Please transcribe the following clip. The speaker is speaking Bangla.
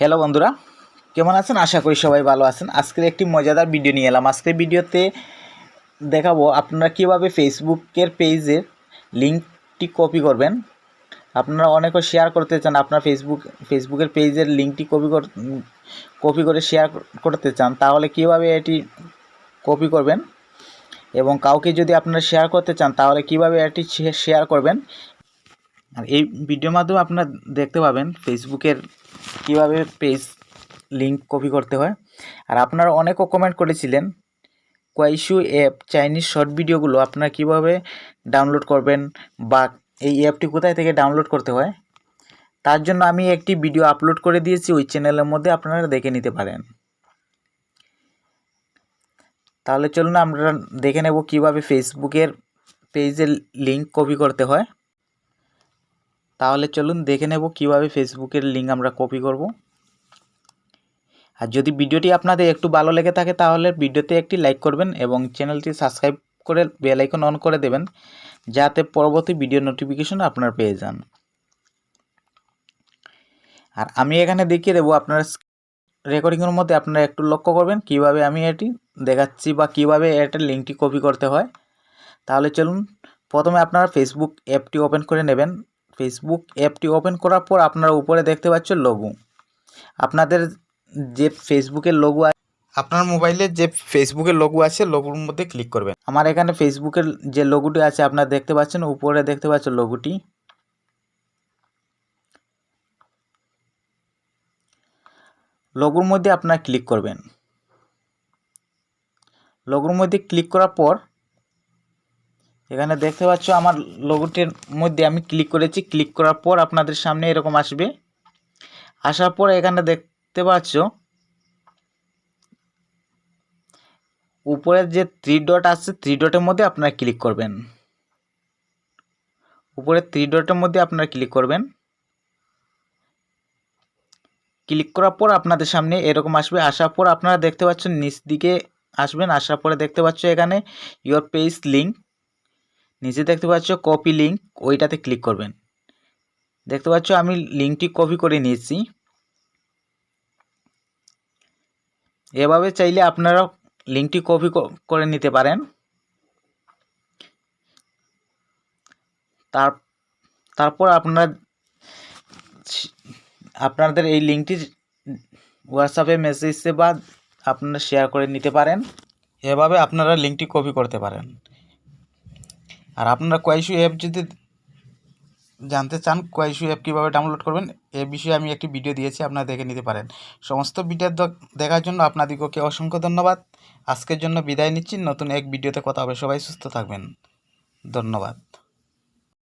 হ্যালো বন্ধুরা, কেমন আছেন? আশা করি সবাই ভালো আছেন। আজকের একটি মজাদার ভিডিও নিয়ে এলাম। আজকের ভিডিওতে দেখাবো আপনারা কীভাবে ফেসবুকের পেজের লিঙ্কটি কপি করবেন। আপনারা অনেকে শেয়ার করতে চান, আপনার ফেসবুক ফেসবুকের পেজের লিঙ্কটি কপি কপি করে শেয়ার করতে চান, তাহলে কীভাবে এটি কপি করবেন? এবং কাউকে যদি আপনারা শেয়ার করতে চান, তাহলে কীভাবে এটি শেয়ার করবেন? আর এই ভিডিওর মাধ্যমে আপনারা দেখতে পাবেন ফেসবুকের কীভাবে পেজ লিংক কপি করতে হয়। আর আপনারা অনেকও কমেন্ট করেছিলেন কোয়াইশু অ্যাপ চাইনিজ শর্ট ভিডিওগুলো আপনারা কীভাবে ডাউনলোড করবেন বা এই অ্যাপটি কোথায় থেকে ডাউনলোড করতে হয়, তার জন্য আমি একটি ভিডিও আপলোড করে দিয়েছি, ওই চ্যানেলের মধ্যে আপনারা দেখে নিতে পারেন। তাহলে চলুন আমরা দেখে নেব কীভাবে ফেসবুকের পেজের লিংক কপি করতে হয়। তাহলে চলুন দেখে নেব কীভাবে ফেসবুকের লিঙ্ক আমরা কপি করব। আর যদি ভিডিওটি আপনাদের একটু ভালো লেগে থাকে, তাহলে ভিডিওতে একটি লাইক করবেন এবং চ্যানেলটি সাবস্ক্রাইব করে বেল আইকন অন করে দেবেন, যাতে পরবর্তী ভিডিও নোটিফিকেশন আপনারা পেয়ে যান। আর আমি এখানে দেখিয়ে দেবো আপনার রেকর্ডিংয়ের মধ্যে আপনারা একটু লক্ষ্য করবেন কীভাবে আমি এটি দেখাচ্ছি বা কীভাবে এটার লিঙ্কটি কপি করতে হয়। তাহলে চলুন প্রথমে আপনারা ফেসবুক অ্যাপটি ওপেন করে নেবেন। ফেসবুক অ্যাপটি ওপেন করার পর আপনারা উপরে দেখতে পাচ্ছেন লঘু আপনাদের যে ফেসবুকের লঘু আপনার মোবাইলে যে ফেসবুকের লঘু আছে লঘুর মধ্যে ক্লিক করবেন। আমার এখানে ফেসবুকের যে লঘুটি আছে আপনারা দেখতে পাচ্ছেন উপরে দেখতে পাচ্ছেন লঘুটি লঘুর মধ্যে আপনারা ক্লিক করবেন। লঘুর মধ্যে ক্লিক করার পর এখানে দেখতে পাচ্ছ আমার লোগোটির মধ্যে আমি ক্লিক করেছি। ক্লিক করার পর আপনাদের সামনে এরকম আসবে। আসার পর এখানে দেখতে পাচ্ছ, উপরের যে থ্রি ডট আছে থ্রি ডটের মধ্যে আপনারা ক্লিক করবেন। উপরে থ্রি ডটের মধ্যে আপনারা ক্লিক করবেন। ক্লিক করার পর আপনাদের সামনে এরকম আসবে। আসার পর আপনারা দেখতে পাচ্ছেন নিচ দিকে আসবেন। আসার পরে দেখতে পাচ্ছ এখানে ইয়োর পেজ লিঙ্ক নিচে দেখতে পাচ্ছ কপি লিঙ্ক ওইটাতে ক্লিক করবেন। দেখতে পাচ্ছ আমি লিঙ্কটি কপি করে নিয়েছি। এভাবে চাইলে আপনারা লিঙ্কটি কপি করে নিতে পারেন। তার তারপর আপনারা আপনাদের এই লিঙ্কটি হোয়াটসঅ্যাপে মেসেজে বা আপনারা শেয়ার করে নিতে পারেন। এভাবে আপনারা লিঙ্কটি কপি করতে পারেন। আর আপনারা কোয়াইশু অ্যাপ যদি জানতে চান কোয়াইশু অ্যাপ কীভাবে ডাউনলোড করবেন, এ বিষয়ে আমি একটি ভিডিও দিয়েছি, আপনারা দেখে নিতে পারেন। সমস্ত ভিডিও দেখার জন্য আপনাদিগকে অসংখ্য ধন্যবাদ। আজকের জন্য বিদায় নিচ্ছি, নতুন এক ভিডিওতে কথা হবে। সবাই সুস্থ থাকবেন। ধন্যবাদ।